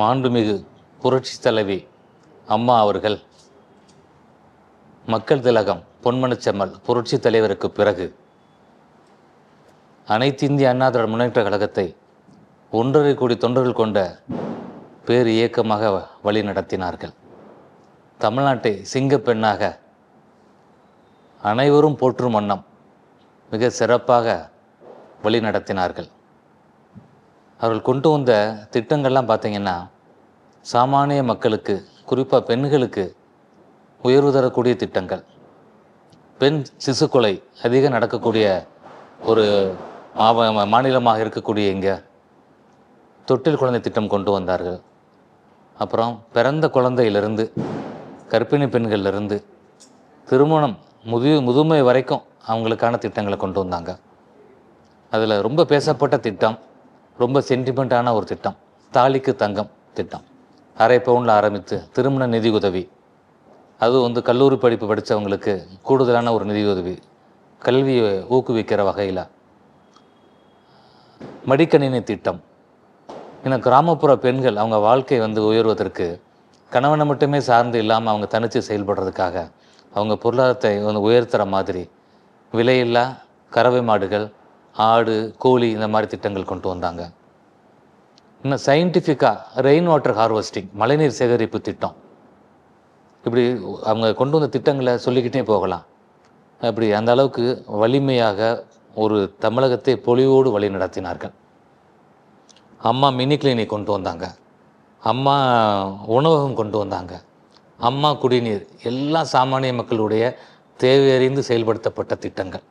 மாண்புமிகு புரட்சி தலைவி அம்மா அவர்கள் மக்கள் திலகம் பொன்மனச்செம்மல் புரட்சி தலைவருக்கு பிறகு அனைத்து இந்திய அண்ணா திராவிட முன்னேற்ற கழகத்தை ஒன்றரை கோடி தொண்டர்கள் கொண்ட பேர் இயக்கமாக வழி நடத்தினார்கள். தமிழ்நாட்டை சிங்கப்பெண்ணாக அனைவரும் போற்றும் வண்ணம் மிக சிறப்பாக வழி நடத்தினார்கள். அவர்கள் கொண்டு வந்த திட்டங்கள்லாம் பார்த்தீங்கன்னா சாமானிய மக்களுக்கு குறிப்பாக பெண்களுக்கு உயர்வு தரக்கூடிய திட்டங்கள். பெண் சிசு கொலை அதிகம் நடக்கக்கூடிய ஒரு மாவ- மாநிலமாக இருக்கக்கூடிய இங்கே தொட்டில் குழந்தை திட்டம் கொண்டு வந்தார்கள். அப்புறம் பிறந்த குழந்தையிலிருந்து கர்ப்பிணி பெண்கள்லேருந்து திருமணம் முது முதுமை வரைக்கும் அவங்களுக்கான திட்டங்களை கொண்டு வந்தாங்க. அதில் ரொம்ப பேசப்பட்ட திட்டம். ரொம்ப சென்டிமெண்ட்டான ஒரு திட்டம். தாலிக்கு தங்கம் திட்டம். அரை பவுனில் ஆரம்பித்து திருமண நிதி உதவி அது வந்து கல்லூரி படிப்பு படித்தவங்களுக்கு கூடுதலான ஒரு நிதி உதவி கல்வியை ஊக்குவிக்கிற வகையில். மடிக்கணினி திட்டம். இன்னும் கிராமப்புற பெண்கள் அவங்க வாழ்க்கை வந்து உயர்வதற்கு கணவனை மட்டுமே சார்ந்து இல்லாமல் அவங்க தனித்து செயல்படுறதுக்காக அவங்க பொருளாதாரத்தை வந்து உயர்த்துகிற மாதிரி. விலையில்லா கறவை மாடுகள் ஆடு கோழி இந்த மாதிரி திட்டங்கள் கொண்டு வந்தாங்க. இன்னும் சயின்டிஃபிக்காக ரெயின் வாட்டர் ஹார்வெஸ்டிங் மழைநீர் சேகரிப்பு திட்டம். இப்படி அவங்க கொண்டு வந்த திட்டங்களை சொல்லிக்கிட்டே போகலாம். அப்படி அந்த அளவுக்கு வலிமையாக ஒரு தமிழகத்தை பொலிவோடு வழி நடத்தினார்கள். அம்மா மினி கிளினிக் கொண்டு வந்தாங்க. அம்மா உணவகம் கொண்டு வந்தாங்க. அம்மா குடிநீர் எல்லாம் சாமானிய மக்களுடைய தேவையறிந்து செயல்படுத்தப்பட்ட திட்டங்கள்.